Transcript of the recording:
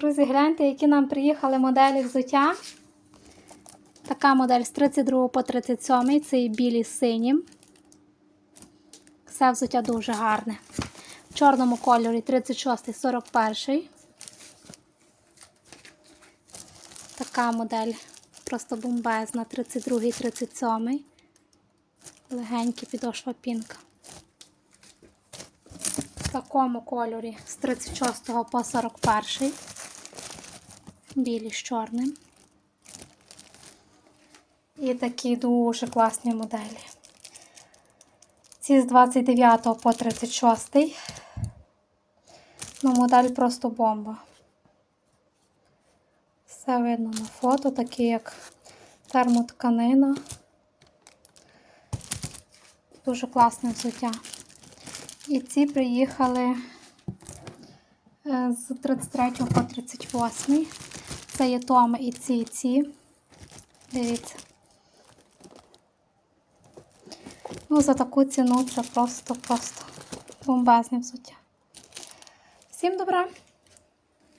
Друзі, гляньте, які нам приїхали моделі взуття. Така модель з 32 по 37, це і білі з синім. Все взуття дуже гарне. В чорному кольорі 36 41. Така модель просто бомбезна, 32 37. Легенький підошва пінка. Такому кольорі з 36 по 41. Білі з чорним. І такі дуже класні моделі. Ці з 29 по 36. Ну, модель просто бомба. Все видно на фото, такі як термотканина. Дуже класне взуття. І ці приїхали е, з 33 по 38. Це є Томи і ці, і ці. Дивіться. Ну, за таку ціну це просто-просто бомбезне взуття. Всім добра!